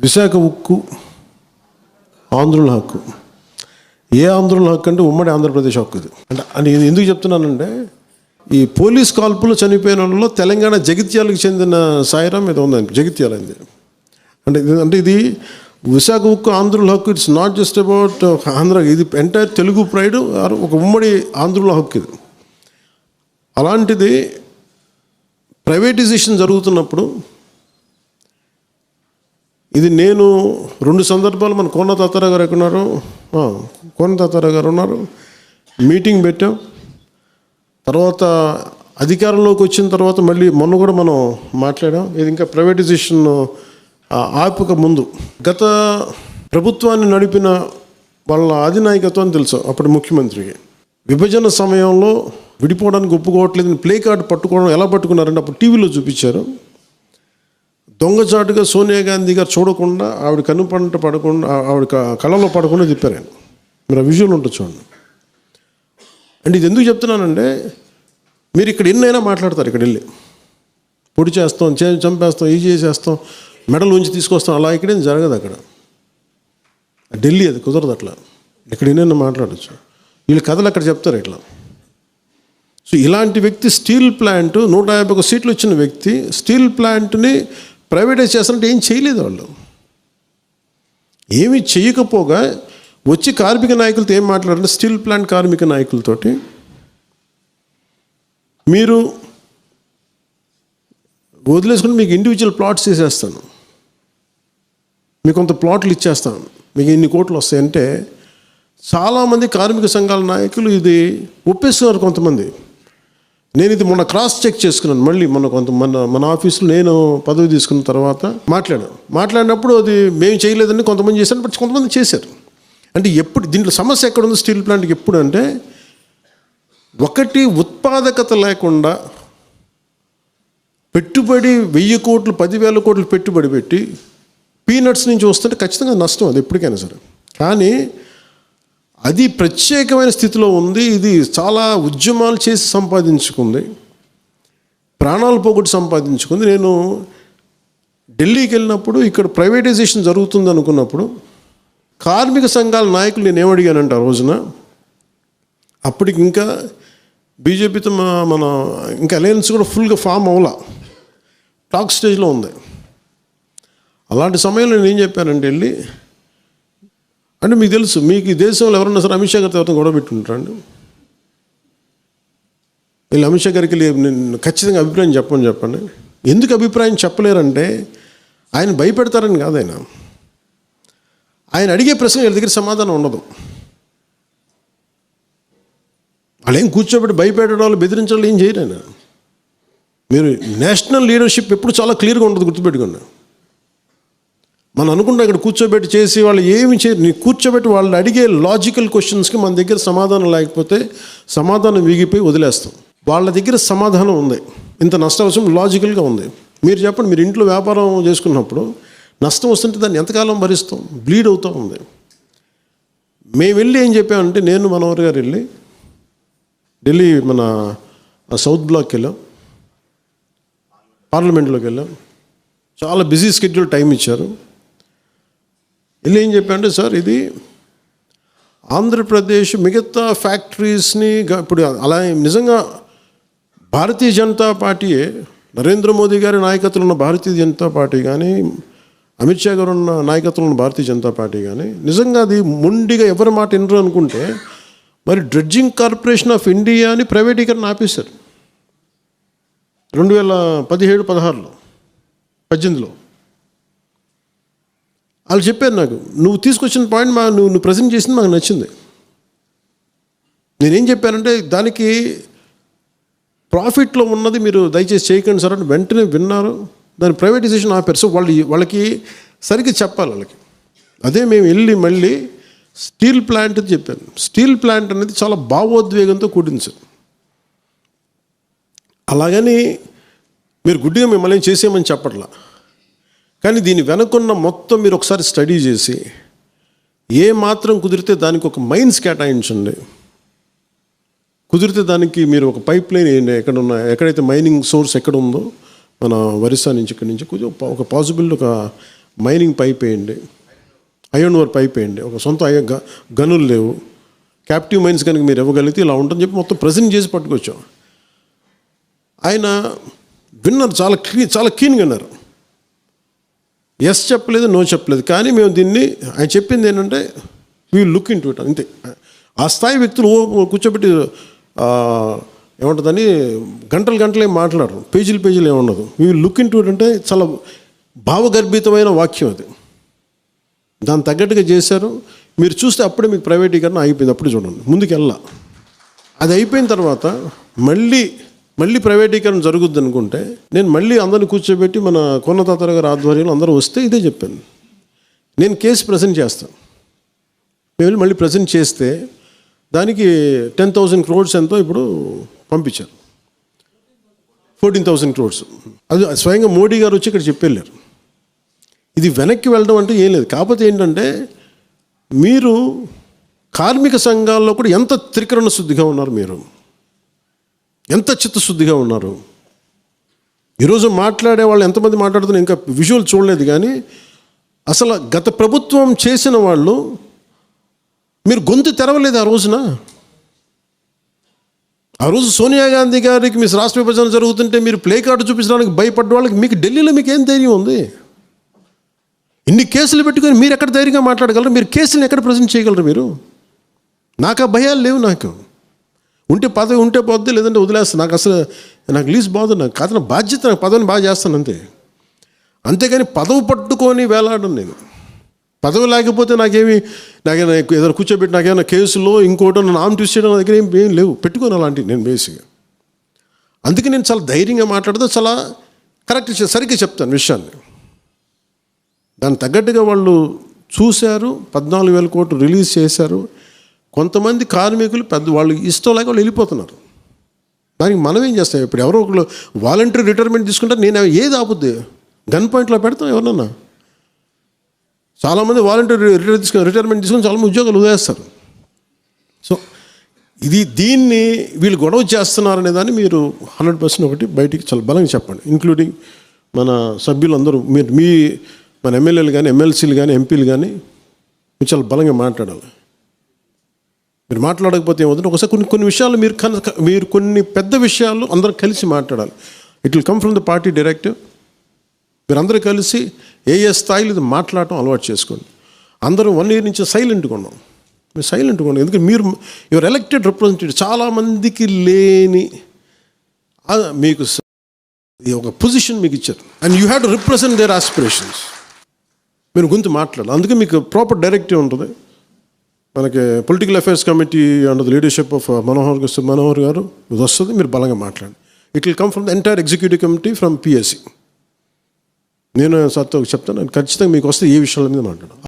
విశాఖ ఉక్కు ఆంధ్రుల హక్కు. ఏ ఆంధ్రుల హక్కు అంటే ఉమ్మడి ఆంధ్రప్రదేశ్ హక్కు ఇది. అంటే అని ఎందుకు చెప్తున్నానంటే ఈ పోలీస్ కాల్పులు చనిపోయిన వాళ్ళలో తెలంగాణ జగిత్యాలకు చెందిన సాయిరాం ఇది ఉందండి జగిత్యాల ఇది. అంటే ఇది అంటే ఇది విశాఖ ఉక్కు ఆంధ్రుల హక్కు it's not just about Andhra ఇది ఎంటైర్ తెలుగు ప్రైడ్ ఒక ఉమ్మడి ఆంధ్రుల హక్కు ఇది. అలాంటిది ప్రైవేటైజేషన్ జరుగుతున్నప్పుడు ఇది నేను రెండు సందర్భాలు మన కోన తాతారావు గారు ఎక్కడున్నారు కోన తాతారావు గారు ఉన్నారు. మీటింగ్ పెట్టాం. తర్వాత అధికారంలోకి వచ్చిన తర్వాత మళ్ళీ మొన్న కూడా మనం మాట్లాడాం. ఇది ఇంకా ప్రైవేటైజేషన్ ఆపక ముందు. గత ప్రభుత్వాన్ని నడిపిన వాళ్ళ అధినాయకత్వం తెలుసు అప్పటి ముఖ్యమంత్రికి. విభజన సమయంలో విడిపోవడానికి ఒప్పుకోవట్లేదని ప్లే కార్డు పట్టుకోవడం ఎలా పట్టుకున్నారంటే అప్పుడు టీవీలో చూపించారు. దొంగచాటుగా సోనియా గాంధీ గారు చూడకుండా ఆవిడ కనుపంట పడకుండా ఆవిడ కళలో పడకుండా తిప్పారు ఆయన. మీరు ఆ విజువల్ ఉంటుంది చూడండి. అంటే ఇది ఎందుకు చెప్తున్నానంటే మీరు ఇక్కడ ఎన్నైనా మాట్లాడతారు ఇక్కడ వెళ్ళి. పొడి చేస్తాం చే చంపేస్తాం ఇది చేసేస్తాం మెడల్ ఉంచి తీసుకొస్తాం అలా ఇక్కడేం జరగదు అక్కడ. ఢిల్లీ అది కుదరదు అట్లా. ఇక్కడ ఎన్నైనా మాట్లాడచ్చు. వీళ్ళు కథలు అక్కడ చెప్తారు ఇట్లా. సో ఇలాంటి వ్యక్తి స్టీల్ ప్లాంట్ నూట యాభై ఒక సీట్లు ఇచ్చిన వ్యక్తి స్టీల్ ప్లాంట్ని ప్రైవేటైజ్ చేస్తారంటే ఏం చేయలేదు వాళ్ళు. ఏమి చేయకపోగా వచ్చి కార్మిక నాయకులతో ఏం మాట్లాడారు స్టీల్ ప్లాంట్ కార్మిక నాయకులతోటి మీరు వదిలేసుకుని మీకు ఇండివిజువల్ ప్లాట్స్ చేసేస్తాను. మీకు కొంత ప్లాట్లు ఇచ్చేస్తాను. మీకు ఇన్ని కోట్లు వస్తాయంటే చాలామంది కార్మిక సంఘాల నాయకులు ఇది ఒప్పేస్తున్నారు కొంతమంది. నేను ఇది మొన్న క్రాస్ చెక్ చేసుకున్నాను. మళ్ళీ మొన్న కొంత మన మన ఆఫీసులో నేను పదవి తీసుకున్న తర్వాత మాట్లాడాను. మాట్లాడినప్పుడు అది మేము చేయలేదని కొంతమంది చేశాను బట్ కొంతమంది చేశారు. అంటే ఎప్పుడు దీంట్లో సమస్య ఎక్కడ ఉంది స్టీల్ ప్లాంట్కి ఎప్పుడు అంటే ఒకటి ఉత్పాదకత లేకుండా పెట్టుబడి వెయ్యి కోట్లు పదివేల కోట్లు పెట్టుబడి పెట్టి పీనట్స్ నుంచి వస్తుంటే ఖచ్చితంగా నష్టం అది ఎప్పటికైనా సరే. కానీ అది ప్రత్యేకమైన స్థితిలో ఉంది ఇది చాలా ఉద్యమాలు చేసి సంపాదించుకుంది ప్రాణాలు పోగొట్టి సంపాదించుకుంది. నేను ఢిల్లీకి వెళ్ళినప్పుడు ఇక్కడ ప్రైవేటైజేషన్ జరుగుతుంది అనుకున్నప్పుడు కార్మిక సంఘాల నాయకులు నేను ఏమడిగానంటే ఆ రోజున అప్పటికి ఇంకా బీజేపీతో మన- మన ఇంకా అలయన్స్ కూడా ఫుల్గా ఫామ్ అవ్వాల టాక్ స్టేజ్లో ఉంది. అలాంటి సమయంలో నేను ఏం చెప్పానంటే వెళ్ళి అంటే మీకు తెలుసు మీకు ఈ దేశంలో ఎవరన్నా సరే అమిత్ షా గారితో ఎవరితో గొడవ పెట్టుకుంటారండి వీళ్ళు అమిత్ షా గారికి నేను ఖచ్చితంగా అభిప్రాయం చెప్పమని చెప్పండి. ఎందుకు అభిప్రాయం చెప్పలేరంటే ఆయన భయపెడతారని కాదు ఆయన. ఆయన అడిగే ప్రశ్న వీళ్ళ దగ్గర సమాధానం ఉండదు. వాళ్ళేం కూర్చోబెట్టి భయపెట్టడం వాళ్ళు బెదిరించడం ఏం చేయరు ఆయన. మీరు నేషనల్ లీడర్షిప్ ఎప్పుడు చాలా క్లియర్గా ఉంటుంది గుర్తుపెట్టుకోండి. మనం అనుకుంటాం ఇక్కడ కూర్చోబెట్టి చేసి వాళ్ళు ఏమి చే నీ కూర్చోబెట్టి వాళ్ళు అడిగే లాజికల్ క్వశ్చన్స్కి మన దగ్గర సమాధానం లేకపోతే సమాధానం వీగిపోయి వదిలేస్తాం. వాళ్ళ దగ్గర సమాధానం ఉంది. ఇంత నష్టం అవసరం లాజికల్గా ఉంది. మీరు చెప్పండి మీరు ఇంట్లో వ్యాపారం చేసుకున్నప్పుడు నష్టం వస్తుంటే దాన్ని ఎంతకాలం భరిస్తాం? బ్లీడ్ అవుతూ ఉంది. మేము వెళ్ళి ఏం చెప్పామంటే నేను మనోహర్ గారు వెళ్ళి ఢిల్లీ మన సౌత్ బ్లాక్కి వెళ్ళాం. పార్లమెంట్లోకి వెళ్ళాం. చాలా బిజీ స్కెడ్యూల్ టైం ఇచ్చారు. వెళ్ళి ఏం చెప్పండి సార్ ఇది ఆంధ్రప్రదేశ్ మిగతా ఫ్యాక్టరీస్ని ఇప్పుడు అలా నిజంగా భారతీయ జనతా పార్టీయే నరేంద్ర మోదీ గారి నాయకత్వంలో ఉన్న భారతీయ జనతా పార్టీ కానీ అమిత్ షా గారు ఉన్న నాయకత్వంలో ఉన్న భారతీయ జనతా పార్టీ కానీ నిజంగా అది మొండిగా ఎవరి మాట వినరు అనుకుంటే మరి డ్రెడ్జింగ్ కార్పొరేషన్ ఆఫ్ ఇండియా అని ప్రైవేటీకరణ ఆపేశారు. రెండు వేల పదిహేడు పదహారులో పద్దెనిమిదిలో. వాళ్ళు చెప్పారు నాకు నువ్వు తీసుకొచ్చిన పాయింట్ మా నువ్వు నువ్వు ప్రజెంట్ చేసింది మాకు నచ్చింది. నేనేం చెప్పానంటే దానికి ప్రాఫిట్లో ఉన్నది మీరు దయచేసి చేయకండి సార్ అని వెంటనే విన్నారు. దాని ప్రైవేటైజేషన్ ఆపారు. సో వాళ్ళు వాళ్ళకి సరిగ్గా చెప్పాలి వాళ్ళకి. అదే మేము వెళ్ళి మళ్ళీ స్టీల్ ప్లాంట్ అని చెప్పాను. స్టీల్ ప్లాంట్ అనేది చాలా భావోద్వేగంతో కూడింది సార్. అలాగని మీరు గుడ్డిగా మిమ్మల్ని చేసేయమని చెప్పట్లా. కానీ దీని వెనకున్న మొత్తం మీరు ఒకసారి స్టడీ చేసి ఏ మాత్రం కుదిరితే దానికి ఒక మైన్స్ కేటాయించండి. కుదిరితే దానికి మీరు ఒక పైప్ లైన్ వేయండి. ఎక్కడ ఉన్న ఎక్కడైతే మైనింగ్ సోర్స్ ఎక్కడ ఉందో మన ఒరిస్సా నుంచి ఇక్కడి నుంచి కొంచెం ఒక పాసిబుల్ ఒక మైనింగ్ పైప్ వేయండి. ఐరన్ ఓర్ పైప్ వేయండి. ఒక సొంత అయ్యో గ- గనులు లేవు. క్యాప్టివ్ మైన్స్ కనుక మీరు ఇవ్వగలిగితే ఇలా ఉంటుందని చెప్పి మొత్తం ప్రజెంట్ చేసి పట్టుకొచ్చాం. ఆయన విన్నారు చాలా క్లీ చాలా క్లీన్గా విన్నారు. ఎస్ చెప్పలేదు నో చెప్పలేదు. కానీ మేము దీన్ని ఆయన చెప్పింది ఏంటంటే వీ లుక్ ఇన్ టు అంతే. ఆ స్థాయి వ్యక్తులు ఓ కూర్చోబెట్టి ఆ, ఏమంటుందని గంటలు గంటలు ఏం మాట్లాడరు. పేజీలు పేజీలు ఏముండదు. వీ లుక్ ఇన్ టు అంటే చాలా భావగర్భితమైన వాక్యం అది. దాని తగ్గట్టుగా చేశారు. మీరు చూస్తే అప్పుడే మీకు ప్రైవేటీకరణ అయిపోయింది. అప్పుడే చూడండి. ముందుకు వెళ్ళా అది అయిపోయిన తర్వాత మళ్ళీ మళ్ళీ ప్రైవేటీకరణ జరుగుద్ది అనుకుంటే నేను మళ్ళీ అందరిని కూర్చోబెట్టి మన కొన్నతాతర గారి ఆధ్వర్యంలో అందరూ వస్తే ఇదే చెప్పాను. నేను కేసు ప్రజెంట్ చేస్తాను. మేము వెళ్ళి మళ్ళీ ప్రజెంట్ చేస్తే దానికి టెన్ థౌసండ్ క్రోడ్స్ ఎంతో ఇప్పుడు పంపించారు. Fourteen thousand crores. అది స్వయంగా మోడీ గారు వచ్చి ఇక్కడ చెప్పెళ్ళారు ఇది వెనక్కి వెళ్ళడం అంటే ఏం లేదు. కాకపోతే ఏంటంటే మీరు కార్మిక సంఘాల్లో కూడా ఎంత త్రికరణ శుద్ధిగా ఉన్నారు మీరు? ఎంత చిత్తశుద్ధిగా ఉన్నారు? ఈరోజు మాట్లాడే వాళ్ళు ఎంతమంది మాట్లాడుతున్నారు ఇంకా విజువల్ చూడలేదు కానీ అసలు గత ప్రభుత్వం చేసిన వాళ్ళు మీరు గొంతు తెరవలేదు ఆ రోజున? ఆ రోజు సోనియా గాంధీ గారికి మీ రాష్ట్ర విభజన జరుగుతుంటే మీరు ప్లే కార్డు చూపించడానికి భయపడ్డ వాళ్ళకి మీకు ఢిల్లీలో మీకు ఏం ధైర్యం ఉంది? ఇన్ని కేసులు పెట్టుకొని మీరు ఎక్కడ ధైర్యంగా మాట్లాడగలరు? మీరు కేసులను ఎక్కడ ప్రజెంట్ చేయగలరు మీరు? నాకు ఆ భయాలు లేవు నాకు. ఉంటే పదవి ఉంటే పోద్ది లేదంటే వదిలేస్తాను. నాకు అసలు నాకు లీజ్ బాగుంది నాకు కాదు నా బాధ్యత నాకు పదవిని బాగా చేస్తాను అంతే. అంతేగాని పదవి పట్టుకొని వేలాడను నేను. పదవి లేకపోతే నాకేమి నాకేమైనా ఏదైనా కూర్చోబెట్టి నాకేమైనా కేసులో ఇంకోటో నన్ను ఆమె నా దగ్గర ఏం ఏం లేవు. పెట్టుకోను అలాంటివి నేను బేసిక్గా అందుకే నేను చాలా ధైర్యంగా మాట్లాడితే చాలా కరెక్ట్ సరిగ్గా చెప్తాను విషయాన్ని. దానికి తగ్గట్టుగా వాళ్ళు చూశారు పద్నాలుగు వేల కోట్లు రిలీజ్ చేశారు. కొంతమంది కార్మికులు పెద్ద వాళ్ళు ఇష్టం లేక వాళ్ళు వెళ్ళిపోతున్నారు. దానికి మనం ఏం చేస్తాం? ఇప్పుడు ఎవరో ఒకరు వాలంటరీ రిటైర్మెంట్ తీసుకుంటే నేను ఏది ఆపుద్ది? గన్ పాయింట్లో పెడతాం ఎవరన్నా? చాలామంది వాలంటరీ రిటైర్ తీసుకుని రిటైర్మెంట్ తీసుకొని చాలామంది ఉద్యోగాలు వదిలేస్తారు. సో ఇది దీన్ని వీళ్ళు గొడవ చేస్తున్నారనే దాన్ని మీరు హండ్రెడ్ పర్సెంట్ ఒకటి బయటికి చాలా బలంగా చెప్పండి. ఇంక్లూడింగ్ మన సభ్యులందరూ మీరు మీ మన ఎమ్మెల్యేలు కానీ ఎమ్మెల్సీలు కానీ ఎంపీలు కానీ మీరు చాలా బలంగా మాట్లాడాలి. మీరు మాట్లాడకపోతే ఏమవుతుంది? ఒకసారి కొన్ని కొన్ని విషయాలు మీరు కన మీరు కొన్ని పెద్ద విషయాలు అందరూ కలిసి మాట్లాడాలి. It will come from the party directive మీరందరూ కలిసి ఏ ఏ స్థాయిలో ఇది మాట్లాడటం అలవాటు చేసుకోండి. అందరూ వన్ ఇయర్ నుంచి సైలెంట్గా ఉన్నాం మీరు సైలెంట్గా ఉన్నాం ఎందుకంటే మీరు యువర్ ఎలక్టెడ్ రిప్రజెంటేటివ్ చాలామందికి లేని మీకు ఈ ఒక పొజిషన్ మీకు ఇచ్చారు. And you have to represent their aspirations మీరు గురించి మాట్లాడాలి. అందుకే మీకు ప్రాపర్ డైరెక్టివ్ ఉంటుంది. మనకి political affairs committee under the leadership of Manohar Manohar garu ఇది వస్తుంది మీరు బలంగా మాట్లాడండి. It will come from the entire executive committee from PSC నేను సత్తో చెప్తాను ఖచ్చితంగా మీకు వస్తే ఏ విషయాల మీద మాట్లాడడం